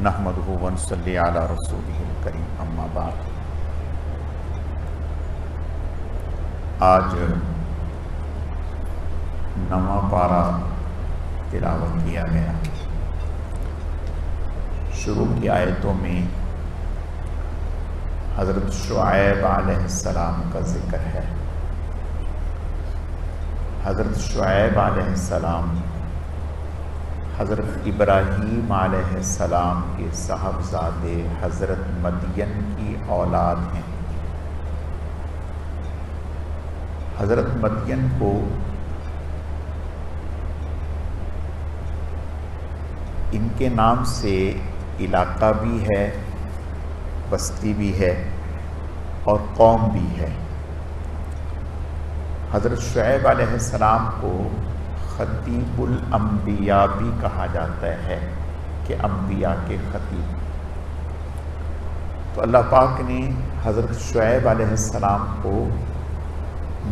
नहमद वनसली आला रसूल करीम अम्माबाद आज नवा पारा तिलावत किया गया शुरू की आयतों में हज़रत शुआब आसमाम का ज़िक्र है हज़रत शुआब आसमाम हज़रत इब्राहीम आसमाम के साहबजादे हज़रत मदियन की औलाद हैं। हज़रत मदियन को इनके नाम से इलाका भी है, बस्ती भी है और कौम भी है। हज़रत शुएब अलैहिस्सलाम को ख़तीबुल अम्बिया भी कहा जाता है कि अम्बिया के ख़तीब। तो अल्लाह पाक ने हज़रत शुएब अलैहिस्सलाम को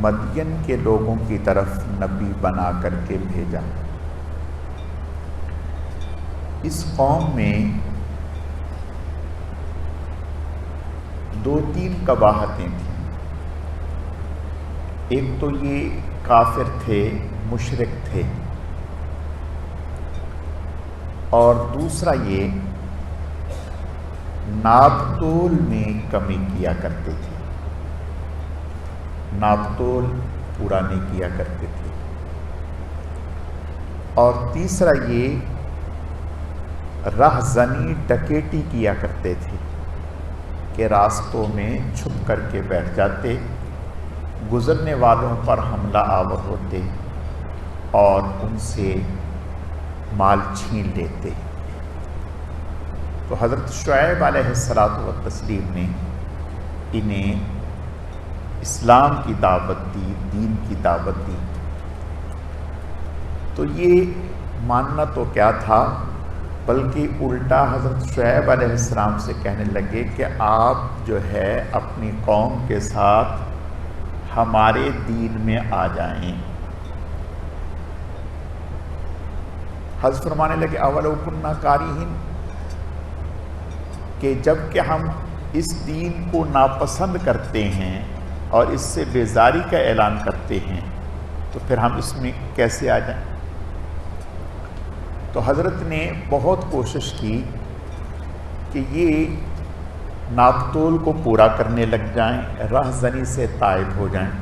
मदियन के लोगों की तरफ़ नबी बना करके भेजा। इस कौम में दो तीन कबाहतें थीं। एक तो ये काफिर थे मुशरक थे। और दूसरा ये नापतोल में कमी किया करते थे। नापतोल पूरा नहीं किया करते थे। और तीसरा ये, राहजनी डकेटी किया करते थे के रास्तों में छुप करके बैठ जाते, गुज़रने वालों पर हमला आवर होते। और उनसे माल छीन लेते तो हज़रत शुएब व तस्लीम ने इन्हें इस्लाम की दावत दी, दीन की दावत दी। तो ये मानना तो क्या था, बल्कि उल्टा हज़रत शुएब अलैहिस्सलाम से कहने लगे कि आप जो है अपनी कौम के साथ हमारे दीन में आ जाएँ। हज फरमाने लगे अवल अवलकुन्ना कारीन कि जब कि हम इस दीन को नापसंद करते हैं और इससे बेजारी का ऐलान करते हैं तो फिर हम इसमें कैसे आ जाएँ तो हज़रत ने बहुत कोशिश की कि ये नापतोल को पूरा करने लग जाएँ, राहजनी से तायब हो जाएँ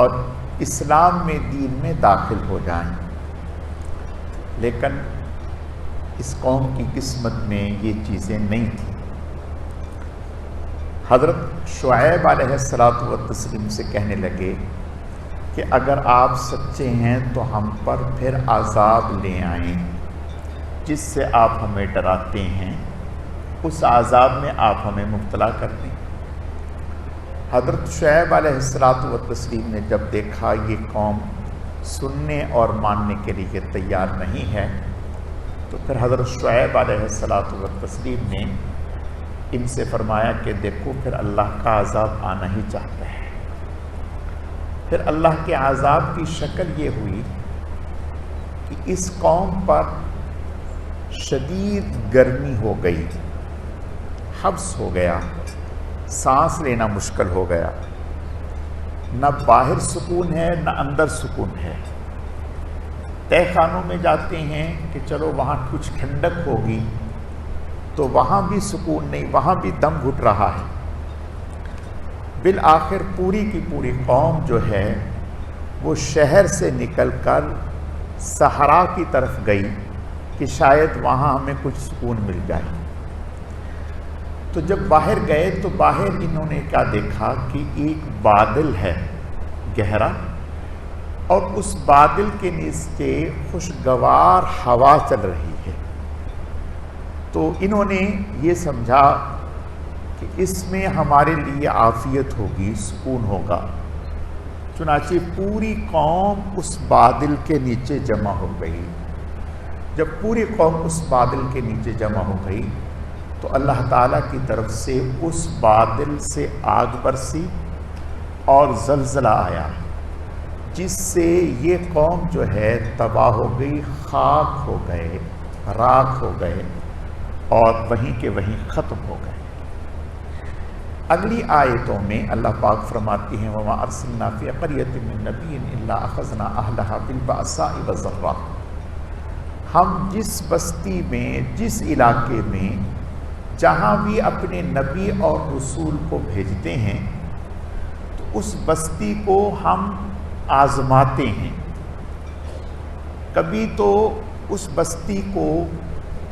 और इस्लाम में दीन में दाखिल हो जाएँ। लेकिन इस कौम की किस्मत में ये चीज़ें नहीं थी। हज़रत शुएब अलैहिस्सलातु तस्लीम से कहने लगे कि अगर आप सच्चे हैं तो हम पर फिर आज़ाब ले आए, जिससे आप हमें डराते हैं, उस आज़ाब में आप हमें मुबतला कर दें। हज़रत शुएब अलैहिस्सलातु तस्लीम ने जब देखा ये कौम सुनने और मानने के लिए तैयार नहीं है तो फिर हज़रत शुएब अलैहिस्सलातु तस्लीम ने इनसे फरमाया कि देखो, फिर अल्लाह का आज़ाब आना ही चाहता है। फिर अल्लाह के आज़ाब की शक्ल ये हुई कि इस कौम पर शदीद गर्मी हो गई हब्स हो गया, सांस लेना मुश्किल हो गया। न बाहर सुकून है, न अंदर सुकून है। तय खानों में जाते हैं कि चलो वहाँ कुछ ठंडक होगी तो वहाँ भी सुकून नहीं, वहाँ भी दम घुट रहा है। बिल आखिर पूरी की पूरी कौम जो है, वो शहर से निकलकर सहरा की तरफ़ गई कि शायद वहाँ हमें कुछ सुकून मिल जाए। तो जब बाहर गए तो बाहर इन्होंने क्या देखा कि एक बादल है गहरा और उस बादल के नीचे खुशगवार हवा चल रही है। तो इन्होंने ये समझा कि इसमें हमारे लिए आफियत होगी, सुकून होगा। चुनाचे पूरी कौम उस बादल के नीचे जमा हो गई। जब पूरी कौम उस बादल के नीचे जमा हो गई तो अल्लाह ताला की तरफ़ से उस बादल से आग बरसी और जलजला आया, जिससे ये कौम जो है तबाह हो गई, खाक हो गए, राख हो गए और वहीं के वहीं ख़त्म हो गए। अगली आयतों में अल्लाह पाक फरमाती हैं, वमा अरसलना फ़ी क़रियत मिन नबीन अखज़ना अहलहा बिलबासाइ वज़र्रा हम जिस बस्ती में, जिस इलाके में जहाँ भी अपने नबी और रसूल को भेजते हैं तो उस बस्ती को हम आजमाते हैं। कभी तो उस बस्ती को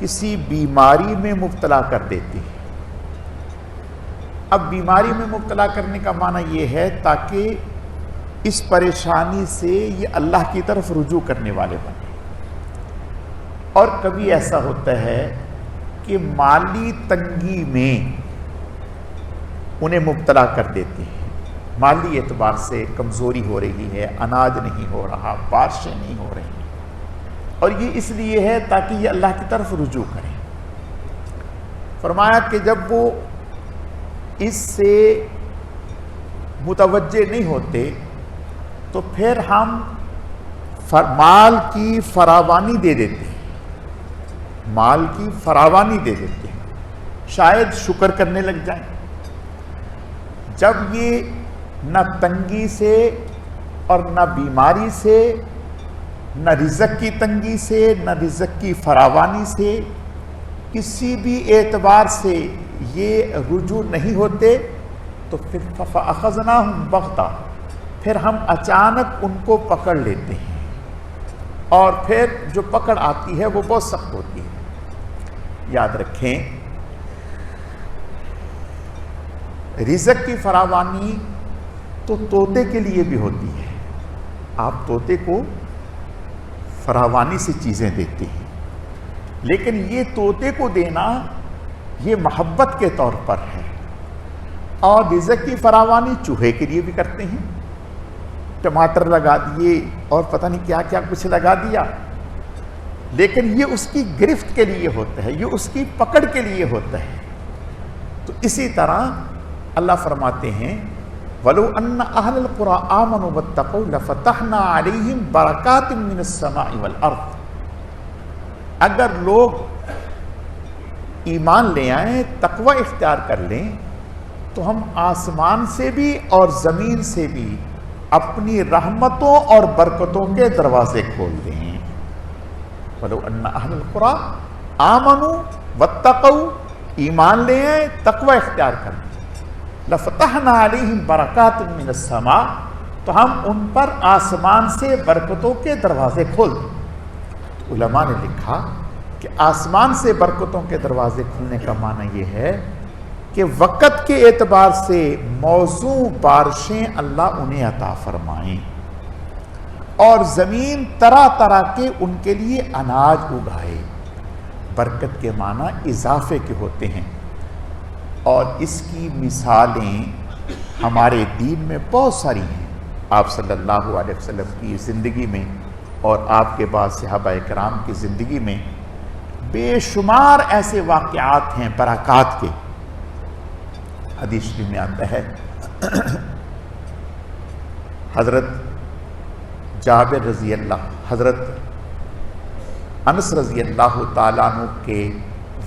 किसी बीमारी में मुब्तला कर देती हैं। अब बीमारी में मुब्तला करने का माना यह है, ताकि इस परेशानी से ये अल्लाह की तरफ़ रुजू करने वाले बने। और कभी ऐसा होता है कि माली तंगी में उन्हें मुब्तला कर देती है। माली एतबार से कमज़ोरी हो रही है, अनाज नहीं हो रहा, बारिशें नहीं हो रही। और ये इसलिए है ताकि ये अल्लाह की तरफ़ रुजू करें। फरमाया कि जब वो इससे मुतवजे नहीं होते तो फिर हम माल की फरावानी दे देते हैं। माल की फरावानी दे देते हैं। शायद शुक्र करने लग जाए। जब ये न तंगी से और न बीमारी से, न रिजक की तंगी से, न रिजक की फरावानी से, किसी भी एतबार से ये रुजू नहीं होते तो फिर अखजना बख्ता फिर हम अचानक उनको पकड़ लेते हैं। और फिर जो पकड़ आती है, वो बहुत सख्त होती है। याद रखें, रिजक की फरावानी तो तोते के लिए भी होती है। आप तोते को फरावानी से चीज़ें देते हैं। लेकिन ये तोते को देना, ये मोहब्बत के तौर पर है। और रिजक की फरावानी चूहे के लिए भी करते हैं। टमाटर लगा दिए और पता नहीं क्या क्या कुछ लगा दिया। लेकिन ये उसकी गिरफ्त के लिए होता है, ये उसकी पकड़ के लिए होता है। तो इसी तरह अल्लाह फरमाते हैं, वलो अन्न अहल कुरा आमन वत्तकौ लफतहना अलैहिम बरकातिम मिनस समाई अगर लोग ईमान ले आए, तकवा इख्तियार कर लें तो हम आसमान से भी और ज़मीन से भी अपनी रहमतों और बरकतों के दरवाजे खोल दें। आमनु वत्तकौ ईमान ले आए तकवा इख्तियार कर। बरक़ात समा तो हम उन पर आसमान से बरकतों के दरवाजे खोल दें। तो उलमा ने लिखा कि आसमान से बरकतों के दरवाजे खुलने का माना यह है कि वक़्त के एतबार से मौजू बारिशें अल्लाह उन्हें अता फरमाएँ। और ज़मीन तरह तरह के उनके लिए अनाज उगाए। बरकत के माना इजाफे के होते हैं। और इसकी मिसालें हमारे दीन में बहुत सारी हैं। आप सल्लल्लाहु अलैहि वसल्लम की ज़िंदगी में और आपके बाद सहाबा कराम की ज़िंदगी में बेशुमार ऐसे वाक़ात हैं, बरक़ात के। हदीस में आता है। हज़रत जाबिर रज़ी अल्लाह हज़रत अनस रज़ी अल्लाह तु के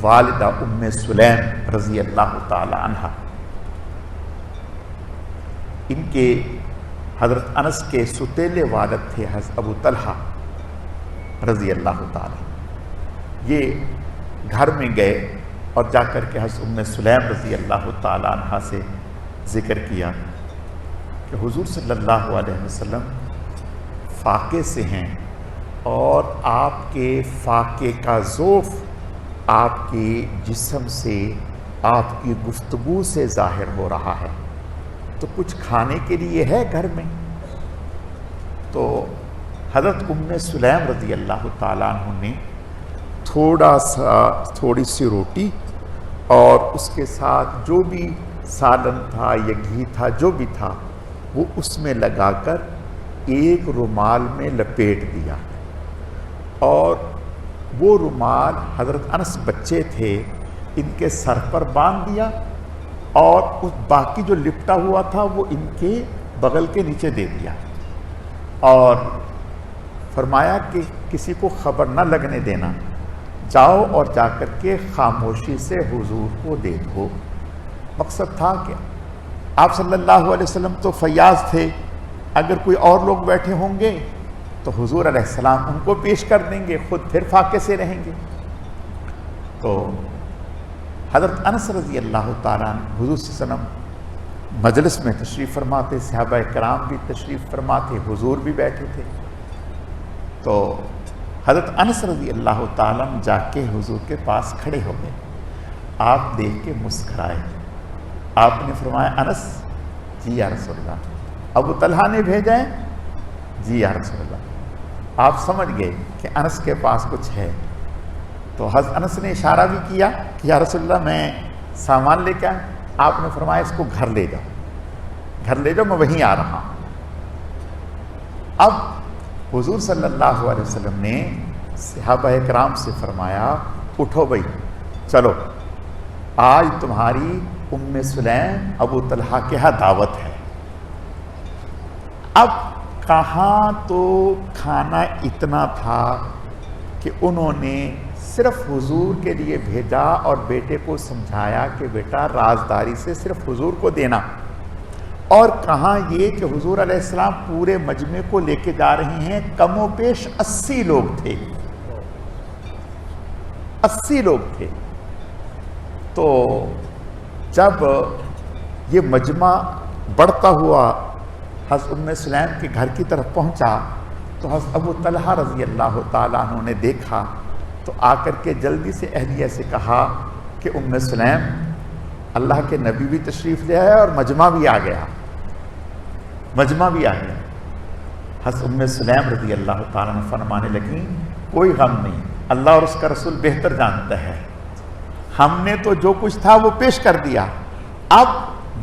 वालदा उम सुलैम रज़ी अल्लाह तहा इनके हज़रत अनस के सुतेले वालद थे हज अबू तलहा रज़ी अल्लाह ये घर में गए और जाकर के हज उम सुलैम रज़ी अल्लाह तहा से ज़िक्र किया कि हुजूर सल्लल्लाहु अलैहि वसल्लम फ़ाके से हैं और आपके फ़ाके का ज़ोफ़ आपके जिसम से, आपकी गुफ्तगु से ज़ाहिर हो रहा है। तो कुछ खाने के लिए है घर में? तो हज़रत उम्म सुलैम रज़ी अल्लाह तु थोड़ा सा, थोड़ी सी रोटी और उसके साथ जो भी सालन था या घी था, जो भी था, वो उसमें लगाकर एक रुमाल में लपेट दिया। और वो रुमाल हज़रत अनस बच्चे थे, इनके सर पर बाँध दिया और उस बाकी जो लिपटा हुआ था, वो इनके बगल के नीचे दे दिया। और फरमाया कि किसी को खबर न लगने देना। जाओ और जाकर के खामोशी से हुजूर को दे दो मकसद था क्या? आप सल्लल्लाहु अलैहि वसल्लम तो फयाज थे। अगर कोई और लोग बैठे होंगे तो हुजूर अलैहिस्सलाम उनको पेश कर देंगे, खुद फिर फाके से रहेंगे। तो हज़रत अनस रज़ी अल्लाह तुजूर मजलिस में तशरीफ़ फरमाते सहाबा कराम भी तशरीफ़ फरमाते, हुजूर भी बैठे थे। तो हज़रत अनस रज़ी अल्लाह तालन जाके हुजूर के पास खड़े हो गए। आप देख के मुस्कराए। आपने फरमाया, अनस, जी या रसोल्ला अबू तलहा ने भेजा है, जी या रसोल्ला आप समझ गए कि अनस के पास कुछ है। तो हज, अनस ने इशारा भी किया कि, या रसोल्ला मैं सामान लेके आए आपने फरमाया, इसको घर ले जाओ। घर ले जाओ, मैं वहीं आ रहा हूँ। अब हुजूर सल्लल्लाहु अलैहि वसल्लम ने सहाबा कराम से फरमाया, उठो भाई, चलो। आज तुम्हारी उम्म सुलैम अबू तलहा के यहाँ दावत है। अब कहाँ तो खाना इतना था कि उन्होंने सिर्फ़ हुजूर के लिए भेजा और बेटे को समझाया कि बेटा, राजदारी से सिर्फ़ हुजूर को देना। और कहा ये कि हुजूर अलैहिस्सलाम पूरे मजमे को लेके जा रहे हैं, कमो पेश अस्सी लोग थे। अस्सी लोग थे। तो जब ये मजमा बढ़ता हुआ हज उम सलैम के घर की तरफ़ पहुँचा तो हज अबू तलहा रज़ी अल्लाह तु ने देखा तो आकर के जल्दी से अहलिया से कहा कि उम सलैम, अल्लाह के नबी भी तशरीफ़ ले आया और मजमा भी आ गया। मजमा भी आ गया हस उम सलैम रज़ी अल्लाह तुम फरमाने लगी, कोई गम नहीं, अल्लाह और उसका रसूल बेहतर जानता है। हमने तो जो कुछ था वो पेश कर दिया। अब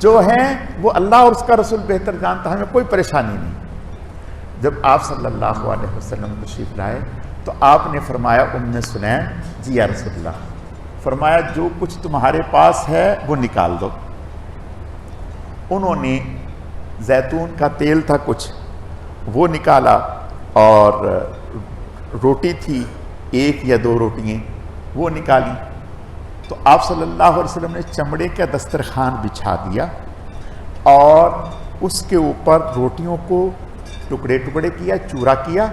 जो है, वो अल्लाह और उसका रसूल बेहतर जानता हमें कोई परेशानी नहीं। जब आप सल्लल्लाहु अलैहि वसल्लम लाए तो आपने फरमाया उमने सुने जी रसोल्ला फरमाया, जो कुछ तुम्हारे पास है, वो निकाल दो। उन्होंने जैतून का तेल था कुछ, वो निकाला और रोटी थी, एक या दो रोटियाँ, वो निकाली। तो आप सल्लल्लाहु अलैहि वसल्लम ने चमड़े का दस्तरखान बिछा दिया और उसके ऊपर रोटियों को टुकड़े टुकड़े किया, चूरा किया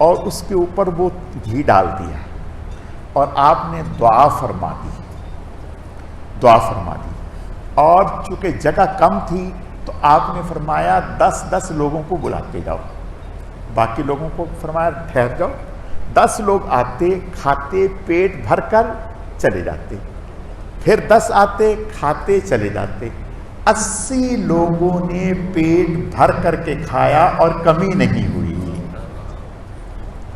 और उसके ऊपर वो घी डाल दिया। और आपने दुआ फरमा दी, दुआ फरमा दी। और चूँकि जगह कम थी तो आपने फरमाया, दस दस लोगों को बुलाते जाओ। बाकी लोगों को फरमाया, ठहर जाओ। दस लोग आते, खाते, पेट भर कर चले जाते। फिर दस आते, खाते, चले जाते। अस्सी लोगों ने पेट भर करके खाया और कमी नहीं हुई।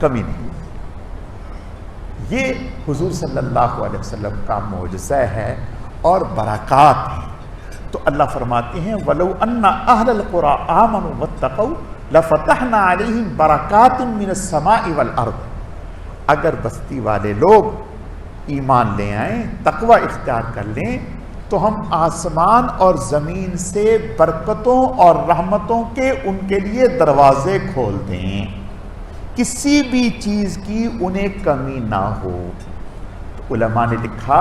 कमी नहीं ये हुजूर सल्लल्लाहु अलैहि वसल्लम का मुजज़ा है और बरक़ात है। तो अल्लाह फरमाते हैं, वलो अन्ना अहल कुरा आमन वत्तकौ लफतहना अलैहिम बरक़ात मिन समाई वल अर्द. अगर बस्ती वाले लोग ईमान ले आए, तकवा इख्तियार कर लें तो हम आसमान और ज़मीन से बरकतों और रहमतों के उनके लिए दरवाजे खोल दें। किसी भी चीज़ की उन्हें कमी ना हो। तो उलमा ने लिखा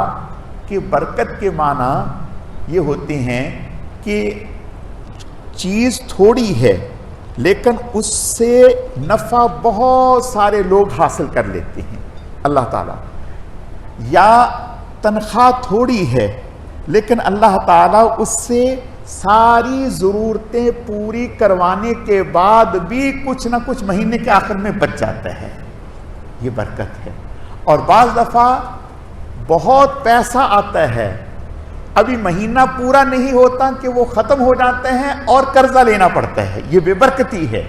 कि बरकत के माना ये होते हैं कि चीज़ थोड़ी है, लेकिन उससे नफ़ा बहुत सारे लोग हासिल कर लेते हैं। अल्लाह ताला, या तनख्वाह थोड़ी है, लेकिन अल्लाह ताला उससे सारी ज़रूरतें पूरी करवाने के बाद भी कुछ ना कुछ महीने के आखिर में बच जाता है। ये बरकत है। और बाज़ दफ़ा बहुत पैसा आता है अभी महीना पूरा नहीं होता कि वो ख़त्म हो जाते हैं और कर्जा लेना पड़ता है, ये बेबरकती है।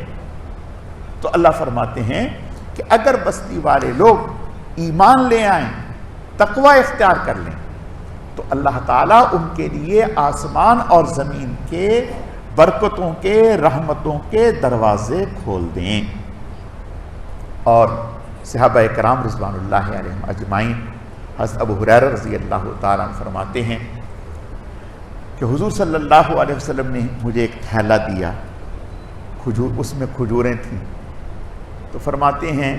तो अल्लाह फरमाते हैं कि अगर बस्ती वाले लोग ईमान ले आए, तकवा इख्तियार कर लें तो अल्लाह ताला उनके लिए आसमान और ज़मीन के बरकतों के, रहमतों के दरवाज़े खोल दें। और सहाबा कराम रिजवान अजमाइन हज अबू हुरैर रज़ी अल्लाह ताला फरमाते हैं कि हुजूर सल्लल्लाहु अलैहि वसल्लम ने मुझे एक थैला दिया। खजूर, उसमें खजूरें थीं। तो फरमाते हैं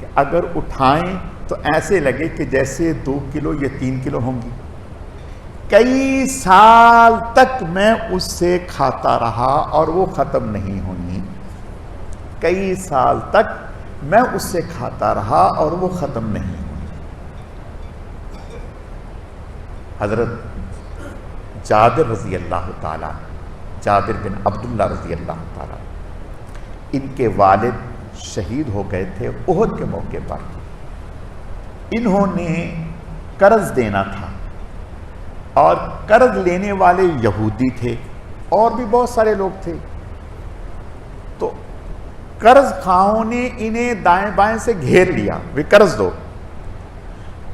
कि अगर उठाएँ तो ऐसे लगे कि जैसे दो किलो या तीन किलो होंगी। कई साल तक मैं उससे खाता रहा और वो ख़त्म नहीं हुई कई साल तक मैं उससे खाता रहा और वो ख़त्म नहीं हुई हज़रत जाबिर रज़ी अल्लाह ताला जाबिर बिन अब्दुल्ला रज़ी अल्लाह ताला इनके वालिद शहीद हो गए थे ओहद के मौके पर। इन्होंने कर्ज देना था और कर्ज लेने वाले यहूदी थे और भी बहुत सारे लोग थे। तो कर्ज खाओं ने इन्हें दाएँ बाएँ से घेर लिया, वे कर्ज दो।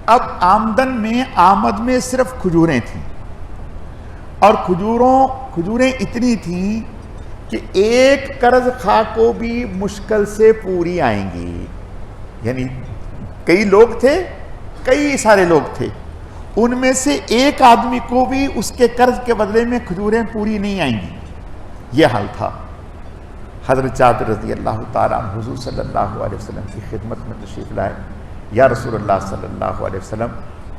अब आमदन में, आमद में सिर्फ़ खजूरें थी। और खजूरों, खजूरें इतनी थी कि एक कर्ज खा को भी मुश्किल से पूरी आएँगी। यानी कई लोग थे, कई सारे लोग थे। उनमें से एक आदमी को भी उसके कर्ज के बदले में खजूरें पूरी नहीं आएँगी। यह हाल था। हज़रत चाद रज़ी अल्लाह तजूर सल्लल्लाहु अलैहि वसल्लम की खिदमत में तशरीफ़ लाए। या रसूल सल्लल्लाहु अलैहि वसल्लम,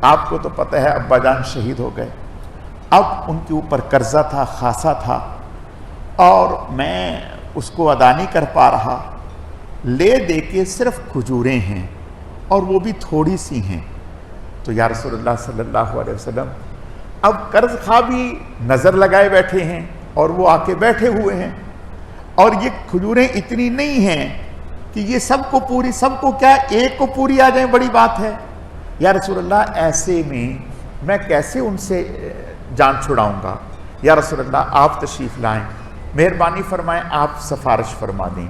आपको तो पता है अब्बा जान शहीद हो गए। अब उनके ऊपर कर्जा था, खासा था और मैं उसको अदा नहीं कर पा रहा। ले दे के सिर्फ़ खजूरें हैं और वो भी थोड़ी सी हैं। तो या रसोल्ला सल्लल्लाहु अलैहि वसल्लम, अब कर्ज खा भी नज़र लगाए बैठे हैं और वो आके बैठे हुए हैं और ये खजूरें इतनी नहीं हैं कि ये सबको पूरी, सबको क्या एक को पूरी आ जाए, बड़ी बात है। या रसोल्ला ऐसे में मैं कैसे उनसे जान छुड़ाऊँगा। या रसोल्ला आप तशरीफ़ लाएँ। मेहरबानी फरमाएँ, आप सफारिश फरमा दें।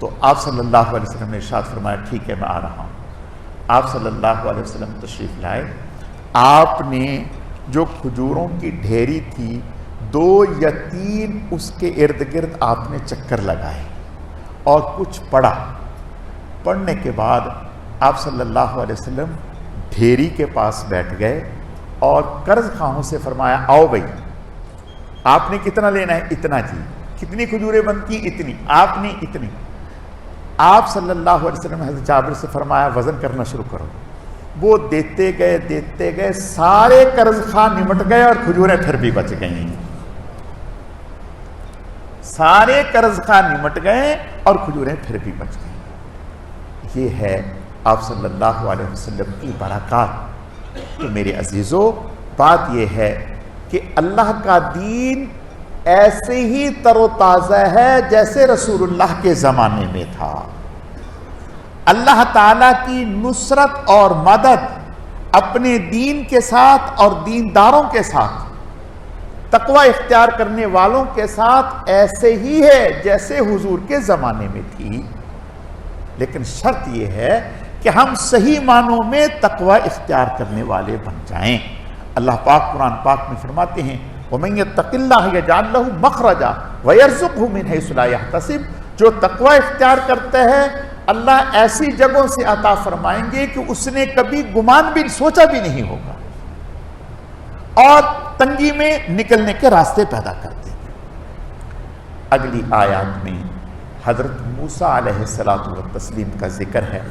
तो आप सल्लल्लाहु अलैहि वसल्लम ने इरशाद फरमाया, ठीक है, मैं आ रहा हूँ। आप सल्लल्लाहु अलैहि वसल्लम तशरीफ़ लाए। आपने जो खजूरों की ढेरी थी, दो या तीन उसके इर्द गिर्द आपने चक्कर लगाए और कुछ पढ़ा। पढ़ने के बाद आप सल्लल्लाहु अलैहि वसल्लम ढेरी के पास बैठ गए। और कर्ज खाओं से फरमाया, आओ भाई, आपने कितना लेना है? इतना जी। कितनी खजूरें बनती इतनी। आपने इतनी। आप सल्लल्लाहु अलैहि वसल्लम हज़रत जाबिर से फरमाया, वज़न करना शुरू करो। वो देते गए देते गए, सारे कर्ज खा निमट गए और खजूरें फिर भी बच गई। सारे कर्ज खा निमट गए और खजूरें फिर भी बच गई। ये है आप सल्लल्लाहु अलैहि वसल्लम की बरकत। तो मेरे अजीज़ों, बात यह है कि अल्लाह का दीन ऐसे ही तरोताज़ा है जैसे रसूलुल्लाह के ज़माने में था। अल्लाह ताला की नुसरत और मदद अपने दीन के साथ और दीनदारों के साथ, तकवा इख्तियार करने वालों के साथ ऐसे ही है जैसे हुजूर के ज़माने में थी। लेकिन शर्त यह है कि हम सही मानों में तकवा इख्तियार करने वाले बन जाएँ। अल्लाह पाक कुरान पाक में फरमाते हैं तकिल्ला जान लहू मखरजा जो तकवा इख्तियार करते हैं, अल्लाह ऐसी जगहों से अता फरमाएँगे कि उसने कभी गुमान भी, सोचा भी नहीं होगा। और तंगी में निकलने के रास्ते पैदा कर देंगे। अगली आयात में हज़रत मूसा तस्लीम का ज़िक्र है।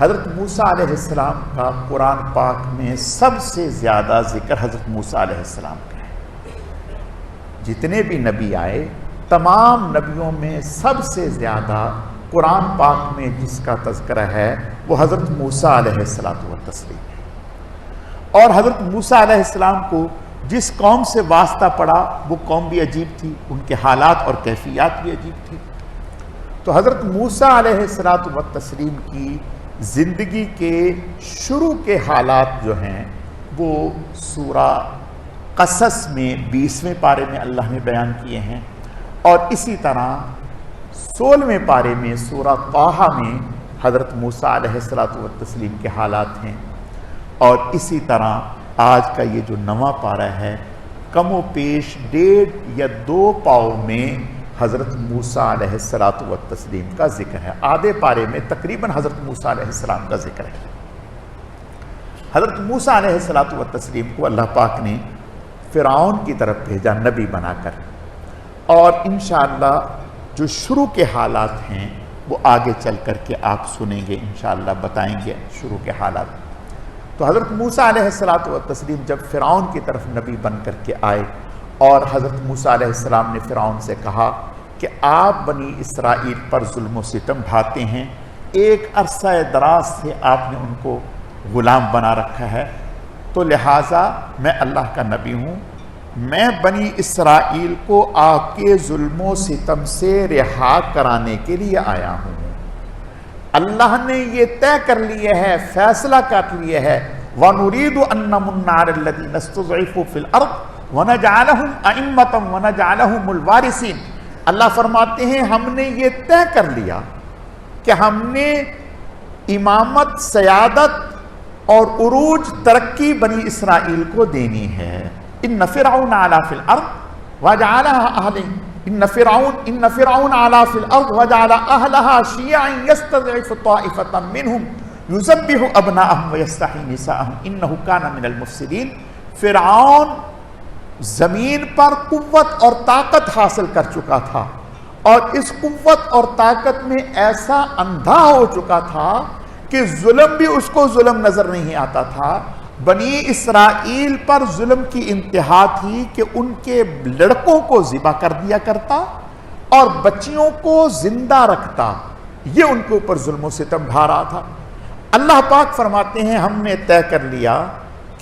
हज़रत मूसा आसमाम का कुरान पाक में सबसे ज़्यादा ज़िक्र हज़रत मूसा आसमाम का है। जितने भी नबी आए, तमाम नबियों में सबसे ज़्यादा कुरान पाक में जिसका तस्करा है, वो हज़रत मूसा तस्लीम है। और हज़रत मूसा आसमाम को जिस कौम से वास्ता पड़ा, वो कौम भी अजीब थी, उनके हालात और कैफियत भी अजीब थी। तो हज़रत मूसा तस्लीम की ज़िंदगी के शुरू के हालात जो हैं, वो सूरा कसस में, बीसवें पारे में अल्लाह ने बयान किए हैं। और इसी तरह सोलहवें पारे में, सूरा ताहा में हज़रत मूसा तस्लीम के हालात हैं। और इसी तरह आज का ये जो नवा पारा है कमो पेश डेढ़ या दो पाओ में हज़रत मूसा व तस्लीम का ज़िक्र है। आधे पारे में तकरीबन हज़रत मूसा सलाम का ज़िक्र है। हज़रत मूसा सलात व तस्लीम को अल्लाह पाक ने फ़िरौन की तरफ़ भेजा, नबी बनाकर। और इन जो शुरू के हालात हैं, वो आगे चल कर के आप सुनेंगे इन बताएँगे शुरू के हालात। तो हज़रत मूसा सलात व तस्लीम जब फ़िरौन की तरफ़ नबी बन कर के आए और हज़रत मूसा ने फ़िरौन से कहा कि आप बनी इसराइल पर जुल्म सितम ढाते हैं। एक अरसा दराज से आपने उनको ग़ुलाम बना रखा है। तो लिहाजा मैं अल्लाह का नबी हूँ। मैं बनी इसराइल को आपके जुल्म सितम से रिहा कराने के लिए आया हूँ। अल्लाह ने यह तय कर लिए है, फैसला कर लिया है। वनुरीद फिल अर्द। अल्लाह फरमाते हैं, हमने ये तय कर लिया कि हमने इमामत, सयादत और उरूज, तरक्की बनी इसराइल को देनी है। इन नफिराउन आला फिल अर्द वजाला इन फिराउन इन फिराउन आला फिल अर्द वजाला अहलहा शियाइन यस्तज़इफ ताइफतम मिनहुम। युज़ब्बिहु अबनाअहम व यस्तही निसाअहम। इन्नहु काना मिनल मुफसिदीन। फिरौन ज़मीन पर कुव्वत और ताकत हासिल कर चुका था और इस कुत और ताकत में ऐसा अंधा हो चुका था कि जुल्म भी उसको जुल्म नज़र नहीं आता था। बनी इसराइल पर जुल्म की इंतहा थी कि उनके लड़कों को जिबा कर दिया करता और बच्चियों को ज़िंदा रखता। ये उनके ऊपर जुल्म सितम ढा रहा था। अल्लाह पाक फरमाते हैं, हमने तय कर लिया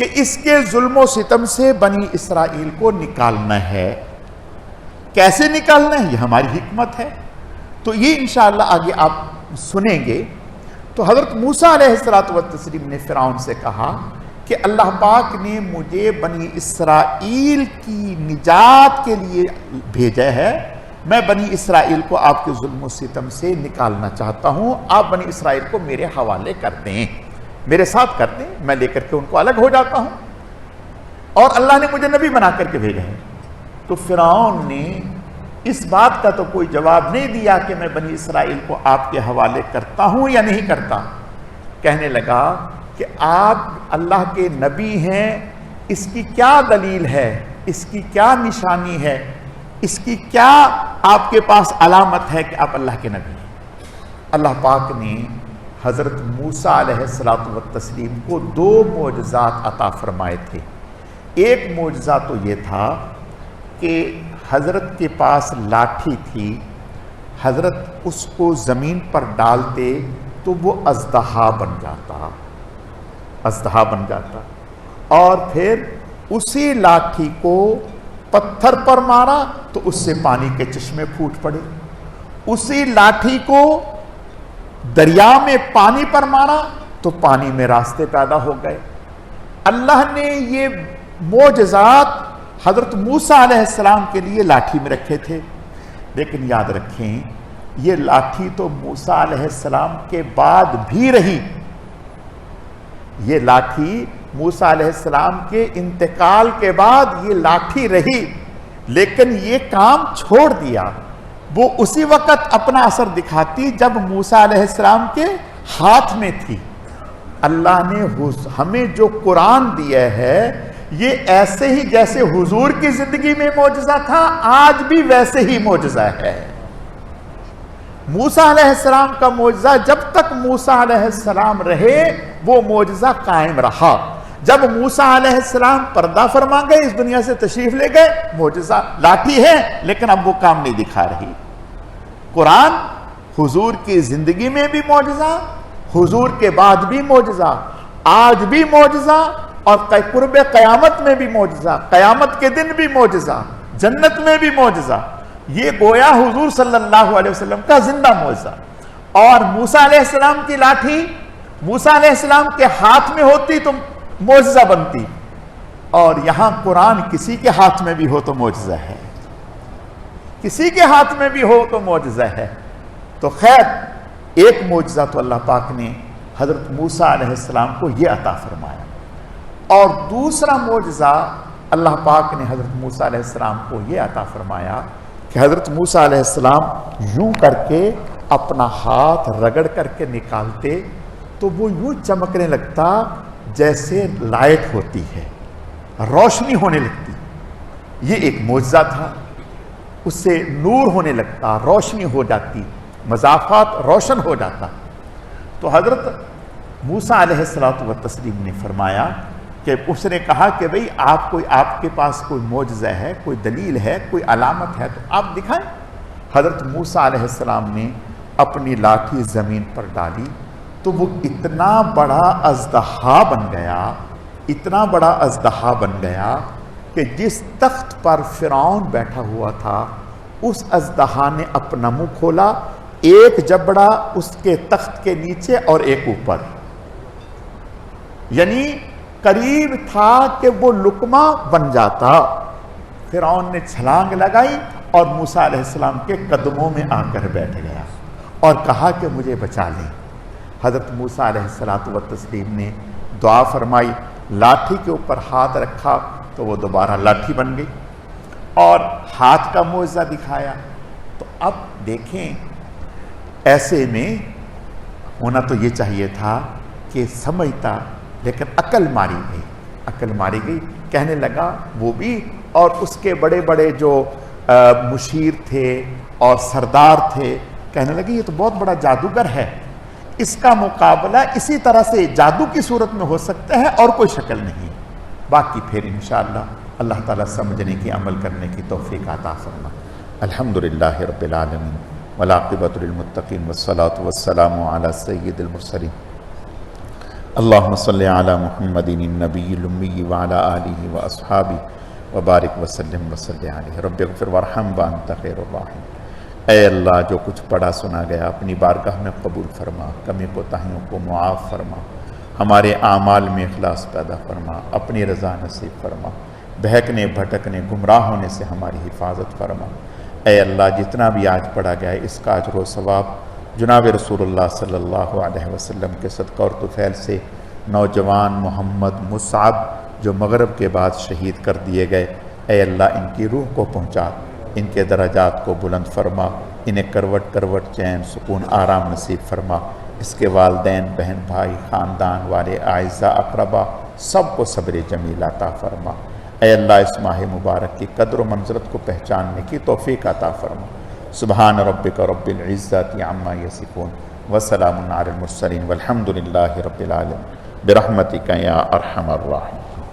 कि इसके जुल्म सितम से बनी इसराइल को निकालना है। कैसे निकालना है? ये हमारी हिकमत है। तो ये इंशाला आगे आप सुनेंगे। तो हज़रत मूसा तस्लीम ने फिराउन से कहा कि अल्लाह पाक ने मुझे बनी इसराइल की निजात के लिए भेजा है। मैं बनी इसराइल को आपके जुल्म सितम से निकालना चाहता हूँ। आप बनी इसराइल को मेरे हवाले कर दें। मेरे साथ कर दें, मैं लेकर के उनको अलग हो जाता हूँ। और अल्लाह ने मुझे नबी बना करके भेजा है। तो फिरौन ने इस बात का तो कोई जवाब नहीं दिया कि मैं बनी इसराइल को आपके हवाले करता हूँ या नहीं करता। कहने लगा कि आप अल्लाह के नबी हैं, इसकी क्या दलील है, इसकी क्या निशानी है, इसकी क्या आपके पास अलामत है कि आप अल्लाह के नबी हैं। अल्लाह पाक ने हज़रत मूसा व तस्लीम को दो मोजात अता फरमाए थे। एक मोजा तो ये था कि हज़रत के पास लाठी थी, हज़रत उसको ज़मीन पर डालते तो वो अजदहा बन जाता अजदहा बन जाता। और फिर उसी लाठी को पत्थर पर मारा तो उससे पानी के चश्मे फूट पड़े। उसी लाठी को दरिया में पानी पर मारा तो पानी में रास्ते पैदा हो गए। अल्लाह ने ये मोजात हज़रत मूसा के लिए लाठी में रखे थे। लेकिन याद रखें, ये लाठी तो मूसा के बाद भी रही। ये लाठी मूसा के इंतकाल के बाद ये लाठी रही, लेकिन ये काम छोड़ दिया। वो उसी वक्त अपना असर दिखाती जब मूसा सलाम के हाथ में थी। अल्लाह ने हमें जो कुरान दिया है, ये ऐसे ही जैसे हुजूर की ज़िंदगी में मोजा था, आज भी वैसे ही मोजा है। मूसा सलाम का मोजा जब तक मूसा सलाम रहे, वो मोजा कायम रहा। जब मूसा सलाम पर्दा फरमा गए, इस दुनिया से तशरीफ़ ले गए, मोजा लाठी है, लेकिन अब वो काम नहीं दिखा रही। कुरान हुजूर की ज़िंदगी में भी मोजा, हुजूर के बाद भी मोजा, आज भी मोजा, और कुर्ब कयामत में भी मोजा, कयामत के दिन भी मोजा, जन्नत में भी मोजा। ये गोया हुजूर सल्लल्लाहु अलैहि वसल्लम का ज़िंदा मोजा। और मूसा की लाठी, मूसा के हाथ में होती तो मोजा बनती। और यहाँ कुरान किसी के हाथ में भी हो तो मोजा है। किसी के हाथ में भी हो तो मोजा है। तो खैर, एक मोजा तो अल्लाह पाक ने हज़रत मूसा को यह अता फरमाया। और दूसरा मोजा अल्लाह पाक ने हज़रत मूसा को यह अता फरमाया कि हज़रत मूसा सलाम यूँ करके अपना हाथ रगड़ करके निकालते तो वो यूँ चमकने लगता जैसे लाइट होती है, रोशनी होने लगती। ये एक मुआवजा था। उससे नूर होने लगता, रोशनी हो जाती, मजाफात रोशन हो जाता। तो हज़रत मूसा सलात व तस्लीम ने फरमाया कि उसने कहा कि भाई, आप कोई, आपके पास कोई मोजा है, कोई दलील है, कोई अलामत है तो आप दिखाएँ। हज़रत मूसा सलाम ने अपनी लाठी ज़मीन पर डाली। तो वो इतना बड़ा अजदहा बन गया, इतना बड़ा अजदहा बन गया कि जिस तख्त पर फ़िरौन बैठा हुआ था, उस अजदहा ने अपना मुँह खोला, एक जबड़ा उसके तख्त के नीचे और एक ऊपर। यानी करीब था कि वो लुकमा बन जाता। फिर ने छलांग लगाई और मूसा के कदमों में आकर बैठ गया और कहा कि मुझे बचा लें। हज़रत मूसा सलात व तस्लीम ने दुआ फरमाई लाठी के ऊपर हाथ रखा तो वो दोबारा लाठी बन गई और हाथ का मुआवजा दिखाया। तो अब देखें ऐसे में होना तो ये चाहिए था कि समझता लेकिन अकल मारी गई। अकल मारी गई कहने लगा वो भी और उसके बड़े बड़े जो आ, मुशीर थे और सरदार थे कहने लगे ये तो बहुत बड़ा जादूगर है। इसका मुकाबला इसी तरह से जादू की सूरत में हो सकता है और कोई शक्ल नहीं। बाकी फिर इन अल्लाह ताला समझने की, अमल करने की तोफ़ी आता फरमा। अलहमदिल्ला रबालमीन वलाक़बतमतकीन वसलात वसलाम सैदमरसलिन अल्लाम सल महमदिन नबी वाला वबारक वसलम वसल रब वरहम बान तखिरवाहिम अल्लाह, जो कुछ पढ़ा सुना गया, अपनी बारगाह में कबूल फरमा, कमी कोताहियों को मुआफ़ फरमा, हमारे आमाल में अखलास पैदा फरमा, अपनी रज़ा नसीब फरमा, बहकने, भटकने, गुमराह होने से हमारी हिफाजत फरमा। ए अल्लाह, जितना भी आज पढ़ा गया है इसका अजर सवाब जनाब रसूलुल्लाह सल्लल्लाहु अलैहि वसल्लम के सदका और तुफैल से नौजवान मोहम्मद मुसाब जो मगरब के बाद शहीद कर दिए गए। ए अल्लाह, इनकी रूह को पहुँचा। इनके दराजात को बुलंद फरमा, इन्हें करवट करवट चैन, सुकून, आराम नसीब फरमा। इसके वालदेन, बहन, भाई, ख़ानदान वाले, आयज़ा, अकरबा, सबको सब्र जमील अता फरमा। अल्लाह, इस माह मुबारक की कदर मंजरत को पहचानने की तोफ़ी अता फरमा। सुबहान रबिक रबिल्ज़त अम्मा यसिफ़ून। वसलामसलिन वलहमदिल्ला रबालम बरहमतिक या अरहमर्राहिम